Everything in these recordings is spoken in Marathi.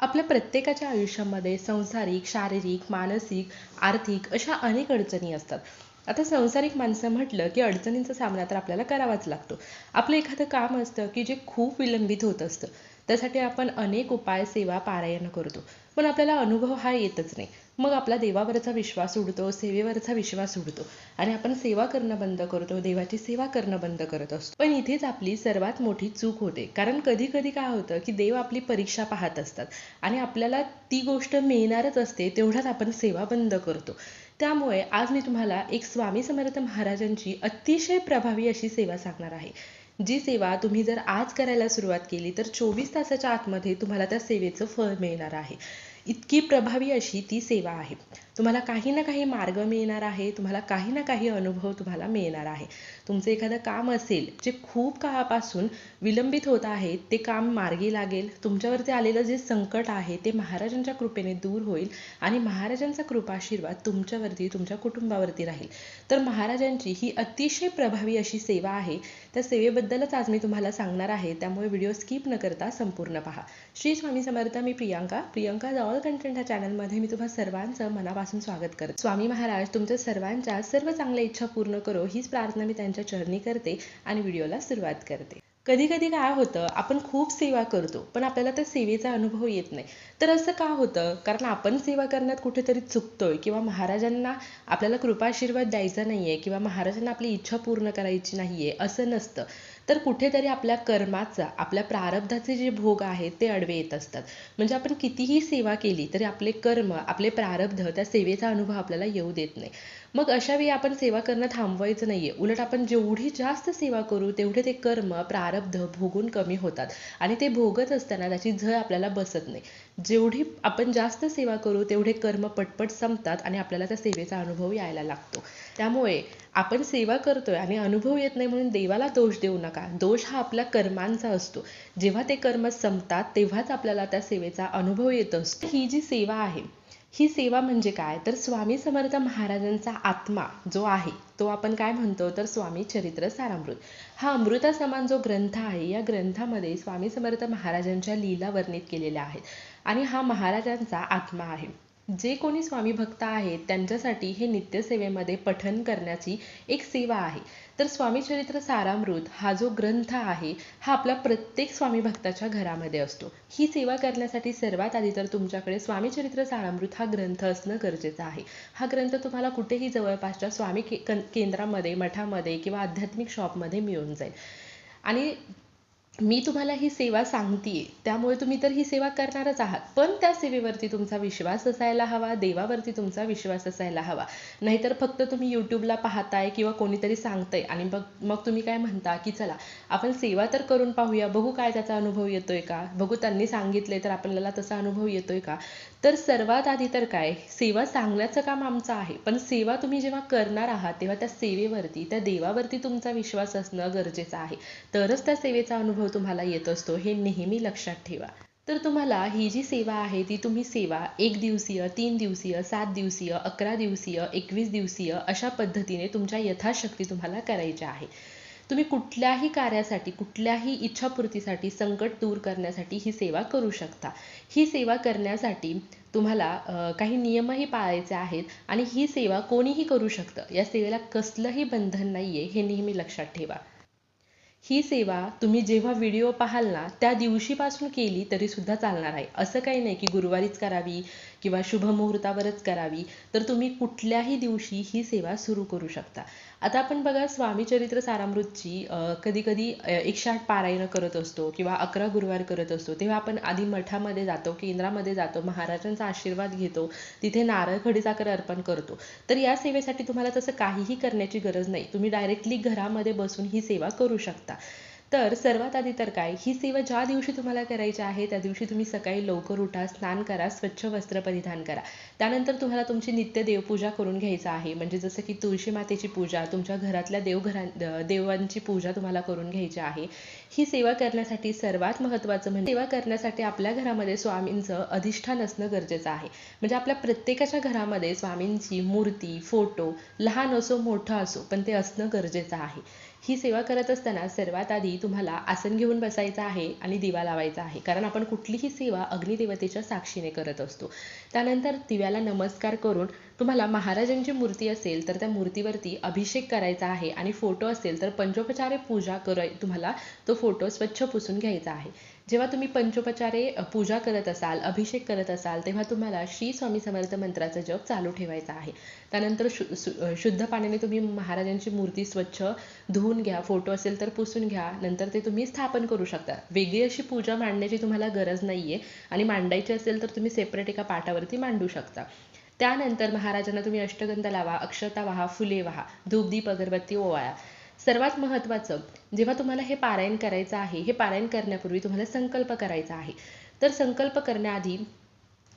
आपल्या प्रत्येकाच्या आयुष्यामध्ये संसारिक शारीरिक मानसिक आर्थिक अशा अनेक अडचणी असतात. आता संसारिक माणसं म्हटलं की अडचणींचा सामना तर आपल्याला करावाच लागतो. आपलं एखादं काम असतं की जे खूप विलंबित होत असतं. त्यासाठी आपण अनेक उपाय सेवा पारायण करतो. पण आपल्याला अनुभव हा येतच नाही. मग आपला देवावरचा विश्वास उडतो सेवेवरचा विश्वास उडतो. आणि आपण सेवा करणं बंद करतो देवाची सेवा करणं बंद करत असतो. पण इथेच आपली सर्वात मोठी चूक होते. कारण कधी कधी काय होतं की देव आपली परीक्षा पाहत असतात. आणि आपल्याला ती गोष्ट मिळणारच असते तेवढ्यात आपण सेवा बंद करतो. त्यामुळे आज मी तुम्हाला एक स्वामी समर्थ महाराजांची अतिशय प्रभावी अशी सेवा सांगणार आहे. जी सेवा तुम्ही जर आज करायला सुरुवात केली तर चोवीस तासाच्या आतमध्ये तुम्हाला त्या सेवेचं फळ मिळणार आहे. इतकी प्रभावी अशी ती सेवा आहे. तुम्हाला काही ना काही मार्ग मिळणार आहे तुम्हाला काही ना काही अनुभव तुम्हाला मिळणार आहे. तुमचं एखादं काम असेल जे खूप काळापासून विलंबित होत आहे ते काम मार्गी लागेल. तुमच्यावरती आलेलं जे संकट आहे ते महाराजांच्या कृपेने दूर होईल आणि महाराजांचा कृपाशीर्वाद तुमच्यावरती तुमच्या कुटुंबावरती राहील. तर महाराजांची ही अतिशय प्रभावी अशी सेवा आहे. त्या सेवेबद्दलच आज मी तुम्हाला सांगणार आहे. त्यामुळे व्हिडिओ स्किप न करता संपूर्ण पहा. श्री स्वामी समर्थ मी प्रियांका. प्रियांका जवळ कंटेंट ह्या चॅनलमध्ये मी तुम्हा सर्वांचं मनापासून स्वागत करते. स्वामी महाराज तुमच्या सर्वांच्या सर्व चांगल्या इच्छा पूर्ण करो हीच प्रार्थना मी त्यांच्या चरणी करते आणि व्हिडिओला सुरुवात करते. कधी कधी काय होतं आपण खूप सेवा करतो पण आपल्याला त्या सेवेचा अनुभव येत नाही. तर असं का होतं? कारण आपण सेवा करण्यात कुठेतरी चुकतोय किंवा महाराजांना आपल्याला कृपाशीर्वाद द्यायचा नाहीये किंवा महाराजांना आपली इच्छा पूर्ण करायची नाहीये असं नसतं. तर कुठेतरी आपल्या कर्माचा आपल्या प्रारब्धाचे जे भोग आहेत ते अडवे येत असतात. म्हणजे आपण कितीही सेवा केली तरी आपले कर्म आपले प्रारब्ध त्या सेवेचा अनुभव आपल्याला येऊ देत नाही. मग अशा वेळी आपण सेवा करणं थांबवायचं नाहीये. उलट आपण जेवढी जास्त सेवा करू तेवढे ते कर्म प्रारब्ध भोगून कमी होतात. आणि ते भोगत असताना त्याची झळ आपल्याला बसत नाही. जेवढी आपण जास्त सेवा करू तेवढे कर्म पटपट संपतात आणि आपल्याला त्या सेवेचा अनुभव यायला लागतो. त्यामुळे आपण सेवा करतोय आणि अनुभव येत नाही म्हणून देवाला दोष देऊ नका. दोष हा आपल्या कर्मांचा असतो. जेव्हा ते कर्म संपतात तेव्हाच आपल्याला त्या सेवेचा अनुभव येत असतो. ही जी सेवा आहे ही सेवा म्हणजे काय? तर स्वामी समर्थ महाराजांचा आत्मा जो आहे तो आपण काय म्हणतो? तर स्वामी चरित्र सारामृत. हा अमृता समान जो ग्रंथ आहे या ग्रंथामध्ये स्वामी समर्थ महाराजांच्या लीला वर्णित केलेल्या आहेत. आणि हा महाराजांचा आत्मा आहे. जे कोणी स्वामी भक्त आहेत त्यांच्यासाठी हे नित्यसेवेमध्ये पठन करण्याची एक सेवा आहे. तर स्वामी चरित्र सारामृत हा जो ग्रंथ आहे हा आपल्या प्रत्येक स्वामी भक्ताच्या घरामध्ये असतो. ही सेवा करण्यासाठी सर्वात आधी तर तुमच्याकडे स्वामी चरित्र सारामृत हा ग्रंथ असणं गरजेचं आहे. हा ग्रंथ तुम्हाला कुठेही जवळपासच्या स्वामी के केंद्रामध्ये मठामध्ये किंवा आध्यात्मिक शॉपमध्ये मिळून जाईल. आणि मी तुम्हाला ही सेवा सांगतेय त्यामुळे तुम्ही तर ही सेवा करणारच आहात. पण त्या सेवेवरती तुमचा विश्वास असायला हवा देवावरती तुमचा विश्वास असायला हवा. नाहीतर फक्त तुम्ही यूट्यूबला पाहताय किंवा कोणीतरी सांगतंय आणि मग मग तुम्ही काय म्हणता की चला आपण सेवा तर करून पाहूया बघू काय त्याचा अनुभव येतोय का? बघू त्यांनी सांगितले तर आपल्याला तसा अनुभव येतोय का? तर सर्वात आधी तर काय सेवा सांगण्याचं काम आमचं आहे. पण सेवा तुम्ही जेव्हा करणार आहात तेव्हा त्या सेवेवरती त्या देवावरती तुमचा विश्वास असणं गरजेचं आहे. तरच त्या सेवेचा अनुभव तुम्हाला येत असतो हे नेहमी लक्षात ठेवा. तर तुम्हाला ही जी सेवा आहे ती तुम्ही सेवा एक दिवसीय तीन दिवसीय सात दिवसीय अकरा दिवसीय एकवीस दिवसीय अशा पद्धतीने तुमच्या यथाशक्ती तुम्हाला करायच्या आहे. तुम्ही कुठल्याही कार्यासाठी कुठल्याही इच्छापूर्तीसाठी संकट दूर करण्यासाठी ही सेवा करू शकता. ही सेवा करण्यासाठी तुम्हाला काही नियमही पाळायचे आहेत आणि ही सेवा कोणीही करू शकतं. या सेवेला कसलंही बंधन नाहीये हे नेहमी लक्षात ठेवा. ही सेवा तुम्ही जेव्हा व्हिडिओ पाहाल ना त्या दिवशीपासून केली तरी सुद्धा चालणार आहे. असं काही नाही की गुरुवारीच करावी किंवा शुभ मुहूर्तावरच करावी तर तुम्ही कुठल्याही दिवशी ही सेवा सुरू करू शकता. आता आपण बघा स्वामी चरित्र सारामृतची कधी कधी एकशे आठ पारायण करत असतो किंवा अकरा गुरुवार करत असतो. तेव्हा आपण आधी मठामध्ये जातो केंद्रामध्ये जातो महाराजांचा आशीर्वाद घेतो तिथे नारळ खडीसाखर अर्पण करतो. तर या सेवेसाठी तुम्हाला तसं काहीही करण्याची गरज नाही. तुम्ही डायरेक्टली घरामध्ये बसून ही सेवा करू शकता. तर सर्वात आधी तर काय ही सेवा ज्या दिवशी तुम्हाला करायची आहे त्या दिवशी तुम्ही सकाळी लवकर उठा स्नान करा स्वच्छ वस्त्र परिधान करा. त्यानंतर तुम्हाला तुमची नित्य देवपूजा करून घ्यायचं आहे. म्हणजे जसं की तुळशी मातेची पूजा तुमच्या घरातल्या देवघरां देवांची पूजा तुम्हाला करून घ्यायची आहे. ही सेवा करण्यासाठी सर्वात महत्त्वाचं म्हणजे सेवा करण्यासाठी आपल्या घरामध्ये स्वामींचं अधिष्ठान असणं गरजेचं आहे. म्हणजे आपल्या प्रत्येकाच्या घरामध्ये स्वामींची मूर्ती फोटो लहान असो मोठा असो पण ते असणं गरजेचं आहे. ही सेवा करत असताना सर्वात आधी तुम्हाला आसन घेऊन बसायचं आहे आणि दिवा लावायचा आहे. कारण आपण कुठलीही सेवा अग्निदेवतेच्या साक्षीने करत असतो. त्यानंतर दिव्याला नमस्कार करून तुम्हाला महाराजांची मूर्ती असेल तर त्या मूर्तीवरती अभिषेक करायचा आहे आणि फोटो असेल तर पंचोपचारे पूजा कर तुम्हाला तो फोटो स्वच्छ पुसून घ्यायचा आहे. जेव्हा तुम्ही पंचोपचारे पूजा करत असाल अभिषेक करत असाल तेव्हा तुम्हाला श्री स्वामी समर्थ मंत्राचा जप चालू ठेवायचा आहे. त्यानंतर शु शुद्ध पाण्याने तुम्ही महाराजांची मूर्ती स्वच्छ धुवून घ्या फोटो असेल तर पुसून घ्या नंतर ते तुम्ही स्थापन करू शकता. वेगळी अशी पूजा मांडण्याची तुम्हाला गरज नाहीये आणि मांडायची असेल तर तुम्ही सेपरेट एका पाटावरती मांडू शकता. त्यानंतर महाराजांना तुम्ही अष्टगंध लावा अक्षता वाहा फुले वाहा धूपदीप अगरबत्ती ओवाळा. सर्वात महत्त्वाचं जेव्हा तुम्हाला हे पारायण करायचं आहे हे पारायण करण्यापूर्वी तुम्हाला संकल्प करायचा आहे. तर संकल्प करण्याआधी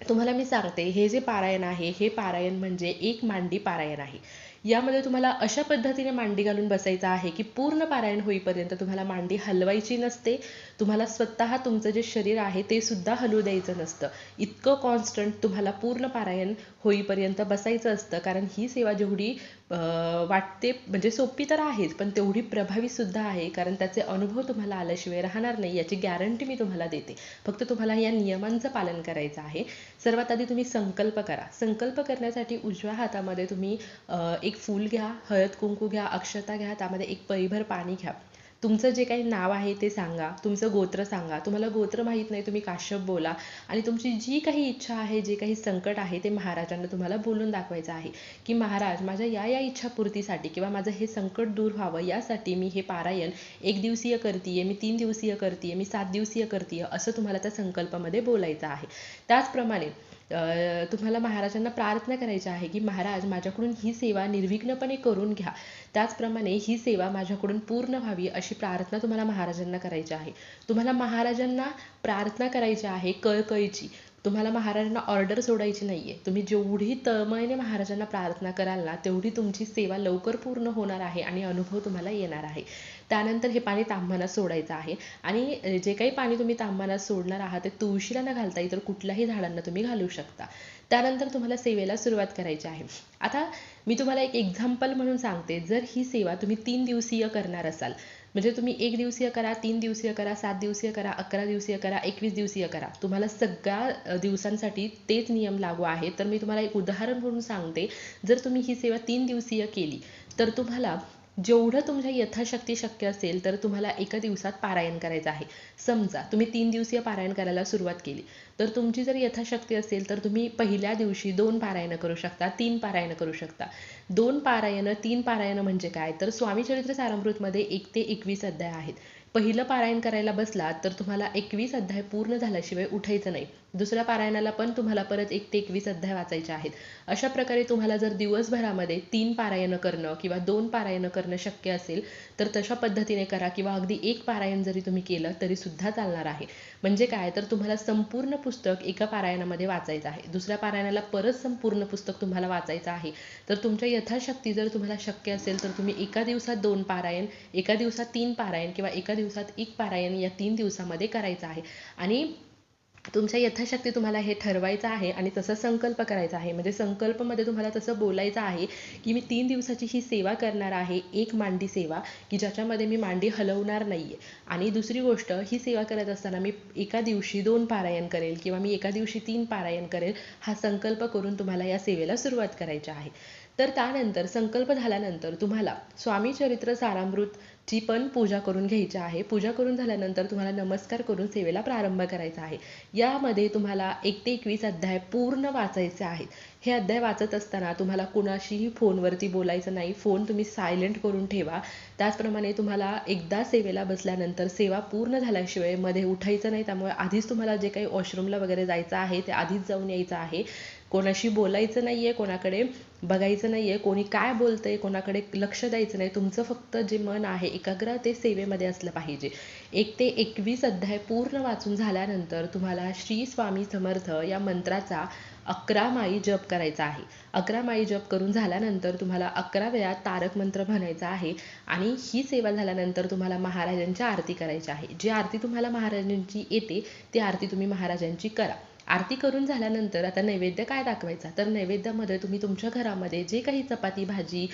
तुम्हाला मी सांगते हे जे पारायण आहे हे पारायण म्हणजे एक मांडी पारायण आहे. यामध्ये तुम्हाला अशा पद्धतीने मांडी घालून बसायचं आहे की पूर्ण पारायण होईपर्यंत तुम्हाला मांडी हलवायची नसते तुम्हाला स्वतः तुमचं जे शरीर आहे ते सुद्धा हलवू द्यायचं नसतं. इतकं कॉन्स्टंट तुम्हाला पूर्ण पारायण होईपर्यंत बसायचं असतं कारण ही सेवा जेवढी वाटते म्हणजे सोपी तर आहेच पण तेवढी प्रभावी सुद्धा आहे कारण त्याचे अनुभव तुम्हाला आल्याशिवाय राहणार नाही याची गॅरंटी मी तुम्हाला देते. फक्त तुम्हाला या नियमांचं पालन करायचं आहे. सर्वात आधी तुम्ही संकल्प करा. संकल्प करण्यासाठी उजव्या हातामध्ये तुम्ही एक फूल घ्या हळद कुंकू घ्या अक्षता घ्या त्यामध्ये एक पैभर पाणी घ्या. तुमचं जे काही नाव आहे ते सांगा तुमचं गोत्र सांगा. तुम्हाला गोत्र माहीत नाही तुम्ही काश्यप बोला. आणि तुमची जी काही इच्छा आहे जे काही संकट आहे ते महाराजांना तुम्हाला बोलून दाखवायचं आहे की महाराज माझ्या या या इच्छापूर्तीसाठी किंवा माझं हे संकट दूर व्हावं यासाठी मी हे पारायण एक दिवसीय करतीये मी तीन दिवसीय करतीये मी सात दिवसीय करतीये असं तुम्हाला त्या संकल्पामध्ये बोलायचं आहे. त्याचप्रमाणे तुम्हाला महाराजांना प्रार्थना करायची आहे की महाराज माझ्याकडून ही सेवा निर्विघ्नपणे करून घ्या. त्याचप्रमाणे ही सेवा माझ्याकडून पूर्ण व्हावी अशी प्रार्थना तुम्हाला महाराजांना करायची आहे. तुम्हाला महाराजांना प्रार्थना करायची आहे कळकळीची. तुम्हाला महाराजांना ऑर्डर सोडायची नाहीये. तुम्ही जेवढी तळमळीने महाराजांना प्रार्थना कराल ना तेवढी तुमची सेवा लवकर पूर्ण होणार आहे आणि अनुभव तुम्हाला येणार आहे. त्यानंतर हे पाणी तांबणात सोडायचं आहे. आणि जे काही पाणी तुम्ही तांबणात सोडणार आहात ते तुळशीला न घालता इतर कुठल्याही झाडांना तुम्ही घालू शकता. त्यानंतर तुम्हाला सेवेला सुरुवात करायची आहे. आता मी तुम्हाला एक एक्झाम्पल म्हणून सांगते. जर ही सेवा तुम्ही तीन दिवसीय करणार असाल म्हणजे तुम्ही एक दिवसीय करा तीन दिवसीय करा सात दिवसीय करा अकरा दिवसीय करा एकवीस दिवसीय करा. तुम्हाला सगळ्या दिवसांसाठी तेच नियम लागू आहेत. तर मी तुम्हाला एक उदाहरण म्हणून सांगते. जर तुम्ही ही सेवा तीन दिवसीय केली तर तुम्हाला जेवढं तुमच्या यथाशक्ती शक्य असेल तर तुम्हाला एका दिवसात पारायण करायचं आहे. समजा तुम्ही तीन दिवसीय पारायण करायला सुरुवात केली. तर तुमची जर यथाशक्ती असेल तर तुम्ही पहिल्या दिवशी दोन पारायण करू शकता तीन पारायण करू शकता. दोन पारायण तीन पारायण म्हणजे काय? तर स्वामी चरित्र सारामृतमध्ये एक ते एकवीस अध्याय आहेत. पहिलं पारायण करायला बसला तर तुम्हाला एकवीस अध्याय पूर्ण झाल्याशिवाय उठायचं नाही. दुसऱ्या पारायणाला पण तुम्हाला परत एक ते एकवीस अध्याय वाचायचे आहेत. अशा प्रकारे तुम्हाला जर दिवसभरामध्ये तीन पारायणं करणं किंवा दोन पारायणं करणं शक्य असेल तर तशा पद्धतीने करा किंवा अगदी एक पारायण जरी तुम्ही केलं तरी सुद्धा चालणार आहे. म्हणजे काय? तर तुम्हाला संपूर्ण पुस्तक एका पारायणामध्ये वाचायचं आहे. दुसऱ्या पारायणाला परत संपूर्ण पुस्तक तुम्हाला वाचायचं आहे. तर तुमच्या यथाशक्ती जर तुम्हाला शक्य असेल तर तुम्ही एका दिवसात दोन पारायण एका दिवसात तीन पारायण किंवा एका दिवसात एक पारायण या तीन दिवसामध्ये करायचं आहे. आणि तुमच्या यथाशक्ती तुम्हाला हे ठरवायचं आहे आणि तसा संकल्प करायचा आहे. म्हणजे संकल्पमध्ये तुम्हाला तसं बोलायचं आहे की मी तीन दिवसाची ही सेवा करणार आहे एक मांडी सेवा की ज्याच्यामध्ये मी मांडी हलवणार नाहीये. आणि दुसरी गोष्ट ही सेवा करत असताना मी एका दिवशी दोन पारायण करेल किंवा मी एका दिवशी तीन पारायण करेल हा संकल्प करून तुम्हाला या सेवेला सुरुवात करायची आहे. तर त्यानंतर संकल्प झाल्यानंतर तुम्हाला स्वामी चरित्र सारामृत ची पण पूजा करून घ्यायची आहे. पूजा करून झाल्यानंतर तुम्हाला नमस्कार करून सेवेला प्रारंभ करायचा आहे. यामध्ये तुम्हाला एक ते एकवीस अध्याय पूर्ण वाचायचे आहेत. हे अध्याय वाचत असताना तुम्हाला कुणाशीही फोनवरती बोलायचं नाही. फोन तुम्ही सायलेंट करून ठेवा. त्याचप्रमाणे तुम्हाला एकदा सेवेला बसल्यानंतर सेवा पूर्ण झाल्याशिवायमध्ये उठायचं नाही. त्यामुळे आधीच तुम्हाला जे काही वॉशरूमला वगैरे जायचं आहे ते आधीच जाऊन यायचं आहे. कोणाशी बोलायचं नाही आहे कोणाकडे बघायचं नाही आहे कोणी काय बोलतंय कोणाकडे लक्ष द्यायचं नाही. तुमचं फक्त जे मन आहे एकाग्र ते सेवेमध्ये असलं पाहिजे. एक ते एकवीस अध्याय पूर्ण वाचून झाल्यानंतर तुम्हाला श्री स्वामी समर्थ या मंत्राचा अकरा माई जप करायचा आहे. अकरा माई जप करून झाल्यानंतर तुम्हाला अकरा वेळा तारक मंत्र म्हणायचा आहे आणि ही सेवा झाल्यानंतर तुम्हाला महाराजांची आरती करायची आहे. जी आरती तुम्हाला महाराजांची येते ती आरती तुम्ही महाराजांची करा. आरती करून झाल्यानंतर आता नैवेद्य काय दाखवायचा? तर नैवेद्यामध्ये तुम्ही तुमच्या घरामध्ये जे काही चपाती भाजी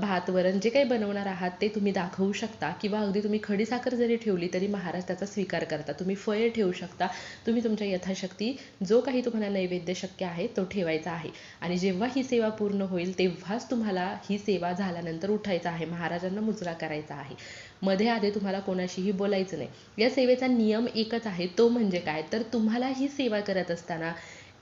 भात वरण जे काही बनवणार आहात ते तुम्ही दाखवू शकता किंवा अगदी तुम्ही खडीसाखर जरी ठेवली तरी महाराज त्याचा स्वीकार करता. तुम्ही फळे ठेवू शकता. तुम्ही तुमच्या यथाशक्ती जो काही तुम्हाला नैवेद्य शक्य आहे तो ठेवायचा आहे. आणि जेव्हा ही सेवा पूर्ण होईल तेव्हाच तुम्हाला ही सेवा झाल्यानंतर उठायचं आहे. महाराजांना मुजरा करायचा आहे. मध्ये आधी तुम्हाला कोणाशीही बोलायचं नाही. या सेवेचा नियम एकच आहे तो म्हणजे काय? तर तुम्हाला ही सेवा करत असताना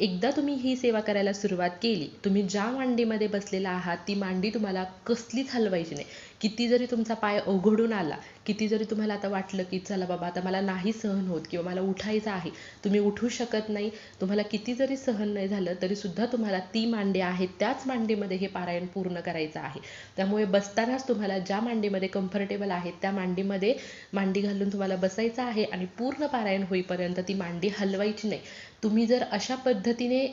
एकदा तुम्ही ही सेवा करायला सुरुवात केली तुम्ही ज्या मांडीमध्ये बसलेला आहात ती मांडी तुम्हाला कसलीच हलवायची नाही. किती जरी तुमचा पाय अवघडून आला किती जरी तुम्हाला आता वाटलं की चला बाबा आता मला नाही सहन होत किंवा मला उठायचं आहे तुम्ही उठू शकत नाही तुम्हाला किती जरी सहन नाही झालं तरी सुद्धा तुम्हाला ती मांडी आहे त्याच मांडीमध्ये हे पारायण पूर्ण करायचं आहे. त्यामुळे बसतानाच तुम्हाला ज्या मांडीमध्ये कम्फर्टेबल आहे त्या मांडीमध्ये मांडी घालून तुम्हाला बसायचं आहे आणि पूर्ण पारायण होईपर्यंत ती मांडी हलवायची नाही. तुम्ही जर अशा पद्धतीने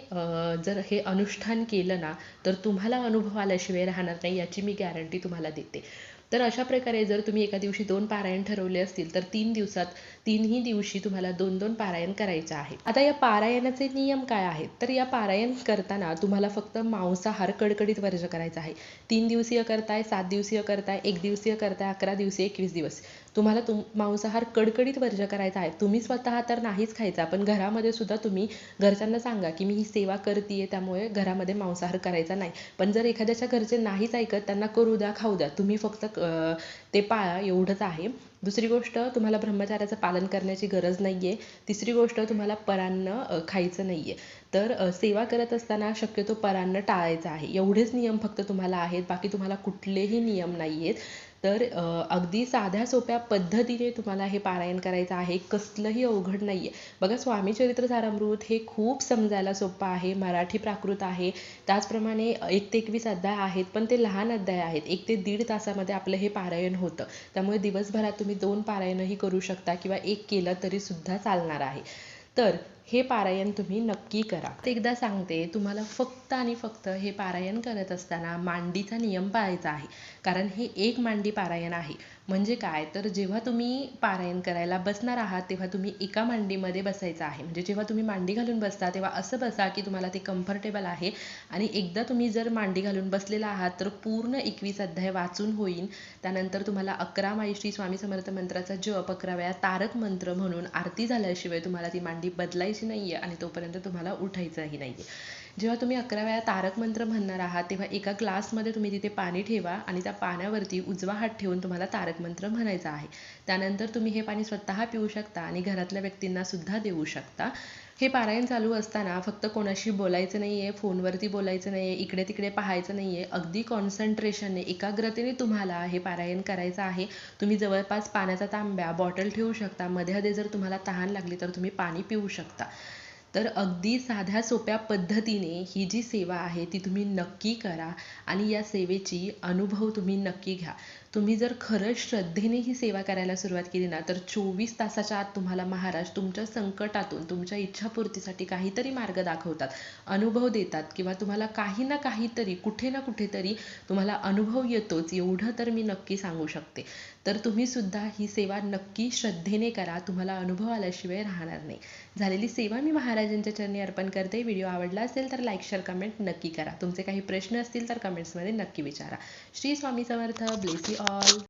जर हे अनुष्ठान केलं ना तर तुम्हाला अनुभव आल्याशिवाय राहणार नाही याची मी गॅरंटी तुम्हाला देते. तर अशा प्रकारे जर तुम्ही एका दिवशी दोन पारायण ठरवले असतील तर तीन दिवसात तीनही दिवशी तुम्हाला दोन दोन पारायण करायचं आहे. आता या पारायणाचे नियम काय आहेत? तर या पारायण करताना तुम्हाला फक्त मांसाहार कडकडीत वर्ज करायचा आहे. तीन दिवसीय करताय सात दिवसीय करताय एक दिवसीय करताय अकरा दिवसीय एकवीस दिवस. तुम्हाला तुम मांसाहार कडकडीत वर्ज करायचा आहे. तुम्ही स्वतः तर नाहीच खायचा पण घरामध्ये सुद्धा तुम्ही घरच्यांना सांगा की मी ही सेवा करते त्यामुळे घरामध्ये मांसाहार करायचा नाही. पण जर एखाद्याच्या घरचे नाहीच ऐकत त्यांना करू द्या खाऊ द्या. तुम्ही फक्त ते पाळा एवढंच आहे. दुसरी गोष्ट तुम्हाला ब्रह्मचार्याचं पालन करण्याची गरज नाहीये. तिसरी गोष्ट तुम्हाला परान्न खायचं खायचं नाहीये. तर सेवा करत असताना शक्यतो परान्न टाळायचं आहे. एवढेच नियम फक्त तुम्हाला आहेत. बाकी तुम्हाला कुठलेही नियम नाहीयेत. तर अगदी साध्या सोप्या पद्धतीने तुम्हाला हे पारायण करायचं आहे. कसलंही अवघड नाही आहे बघा स्वामी चरित्र सारामृत हे खूप समजायला सोपं आहे. मराठी प्राकृत आहे. त्याचप्रमाणे एक ते एकवीस अध्याय आहेत पण ते लहान अध्याय आहेत. एक ते दीड तासामध्ये आपलं हे पारायण होतं. त्यामुळे दिवसभरात तुम्ही दोन पारायणही करू शकता किंवा एक केलं तरी सुद्धा चालणार आहे. तर हे पारायण तुम्ही नक्की करा. ते एकदा सांगते तुम्हाला फक्त आणि फक्त हे पारायण करत असताना मांडीचा नियम पाळायचा आहे. कारण हे एक मांडी पारायण आहे. म्हणजे काय? तर जेव्हा तुम्ही पारायण करायला बसणार आहात तेव्हा तुम्ही एका मांडीमध्ये बसायचं आहे. म्हणजे जेव्हा तुम्ही मांडी घालून बसता तेव्हा असं बसा की तुम्हाला ते कम्फर्टेबल आहे. आणि एकदा तुम्ही जर मांडी घालून बसलेला आहात तर पूर्ण एकवीस अध्याय वाचून होईल त्यानंतर तुम्हाला अकरा माई श्री स्वामी समर्थ मंत्राचा जप अकरा वेळा तारक मंत्र म्हणून आरती झाल्याशिवाय तुम्हाला ती मांडी बदलायची नाहीये आणि तोपर्यंत तुम्हाला उठायचंही नाहीये. जेव्हा तुम्ही अकरा वेळा तारक मंत्र म्हणणार आहात तेव्हा एका ग्लासमध्ये तुम्ही तिथे पाणी ठेवा आणि त्या पाण्यावरती उजवा हात ठेवून तुम्हाला तारक मंत्र म्हणायचा आहे. त्यानंतर तुम्ही हे पाणी स्वतः पिऊ शकता आणि घरातल्या व्यक्तींना सुद्धा देऊ शकता. हे पारायण चालू असताना फक्त कोणाशी बोलायचं नाही आहे फोनवरती बोलायचं नाही आहे इकडे तिकडे पाहायचं नाही आहे अगदी कॉन्सन्ट्रेशनने एकाग्रतेने तुम्हाला हे पारायण करायचं आहे. तुम्ही जवळपास पाण्याचा तांब्या बॉटल ठेवू शकता. मध्ये मध्ये जर तुम्हाला तहान लागली तर तुम्ही पाणी पिऊ शकता. तर अगदी साध्या सोप्या पद्धतीने ही जी सेवा आहे ती तुम्ही नक्की करा आणि या सेवेची अनुभव तुम्ही नक्की घ्या. तुम्ही जर खरंच श्रद्धेने ही सेवा करायला सुरुवात केली ना तर चोवीस तासाच्या आत तुम्हाला महाराज तुमच्या संकटातून तुमच्या इच्छापूर्तीसाठी काहीतरी मार्ग दाखवतात. अनुभव देतात किंवा तुम्हाला काही ना काहीतरी कुठे ना कुठेतरी तुम्हाला अनुभव येतोच एवढं तर मी नक्की सांगू शकते. तर तुम्ही सुद्धा ही सेवा नक्की श्रद्धेने करा तुम्हाला अनुभव आल्याशिवाय राहणार नाही. झालेली सेवा मी महाराजांच्या चरणी अर्पण करते. व्हिडिओ आवडला असेल तर लाईक शेअर कमेंट नक्की करा. तुमचे काही प्रश्न असतील तर कमेंट्समध्ये नक्की विचारा. Shri Swami Samarth. Bless you all